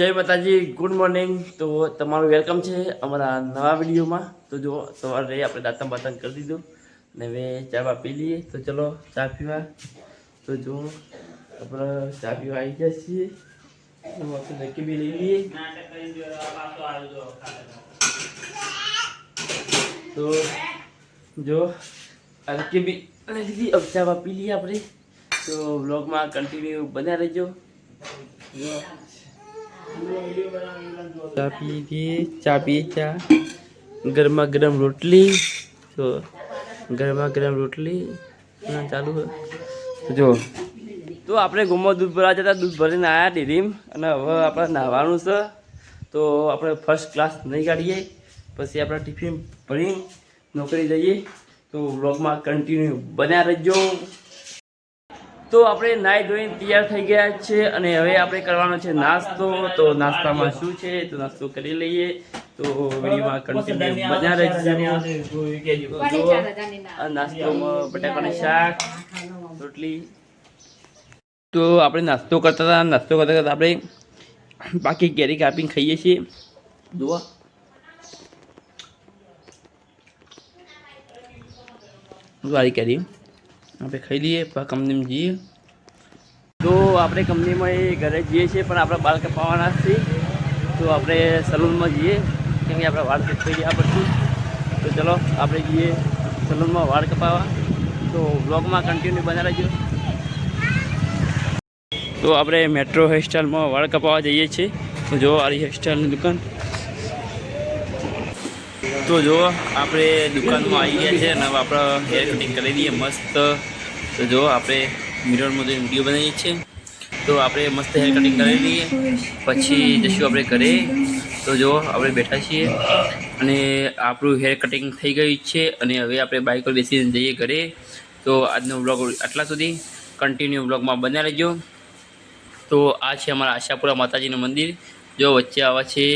જય માતાજી good morning તો તમારું વેલકમ છે અમારા નવા વિડીયોમાં. તો જો સવારે આપણે દાંતન બાતન કરી દીધું ને હવે ચા બા પી લઈએ. તો ચલો, ચા પીવા. તો જો આપણે ચા પીવા આવી ગયા છીએ. નક્કી બી લઈ લઈએ. તો જો નક્કી બી લઈ લીધી. હવે ચા પી લઈએ આપણે. તો બ્લોગમાં કન્ટિન્યુ બન્યા રહેજો. ચા પી ચા પી ચા. ગરમા ગરમ રોટલી. તો ગરમા ગરમ રોટલી ચાલુ. જો, તો આપણે ગુમો દૂધ ભરવા જતા દૂધ ભરીને આવ્યા ડેરીમ અને હવે આપણે નાહવાનું છે. તો આપણે ફર્સ્ટ ક્લાસ નહીં કાઢીએ. પછી આપણે ટિફિન ભરી નોકરી જઈએ. તો વ્લોગમાં કન્ટિન્યુ બન્યા રહેજો. તો આપણે નાઈ ધોઈને તૈયાર થઈ ગયા છે અને હવે આપણે કરવાનો છે નાસ્તો. તો નાસ્તામાં શું છે? તો નાસ્તો કરી લઈએ. તો વિડીયોમાં કન્ટિન્યુ બન્યા રહેજો. નાસ્તોમાં બટાકાનું શાક રોટલી. તો આપણે નાસ્તો કરતા હતા. નાસ્તો કરતા કરતા આપણે બાકી કેરી કાપીને ખાઈએ છીએ. જુઓ. વારી કેરી? આપણે ખાઈ લઈએ કંપનીમાં જઈએ તો આપણે કંપનીમાં એ ઘરે જઈએ છીએ પણ આપણા બાલ કપાવવાના છીએ તો આપણે સલૂનમાં જઈએ કેમ કે આપણા વાળ કપાઈ ગયા પછી તો ચલો આપણે જઈએ સલૂનમાં વાળ કપાવવા તો બ્લોગમાં કન્ટિન્યુ બના રહેજો તો આપણે મેટ્રો હેરસ્ટાઈલમાં વાળ કપાવવા જઈએ છીએ તો જો આ હેરસ્ટાઈલની દુકાન તો જો, આપણે દુકાનમાં આવી ગયા છે અને આપણે હેર કટિંગ કરી દઈએ મસ્ત. તો જો, આપણે મિરરમાં જોઈને વીડિયો બનાવીએ છીએ. તો આપણે મસ્ત હેર કટિંગ કરી લઈએ પછી જશું આપણે ઘરે. તો જો, આપણે બેઠા છીએ. અને આપણું હેર કટિંગ થઈ ગયું છે અને હવે આપણે બાઇક પર બેસીને જઈએ ઘરે. તો આજનો બ્લોગ આટલા સુધી. કન્ટિન્યુ બ્લોગમાં બન્યા રહેજો. તો આ છે અમારા આશાપુરા માતાજીનું મંદિર. જો વચ્ચે આવા છે.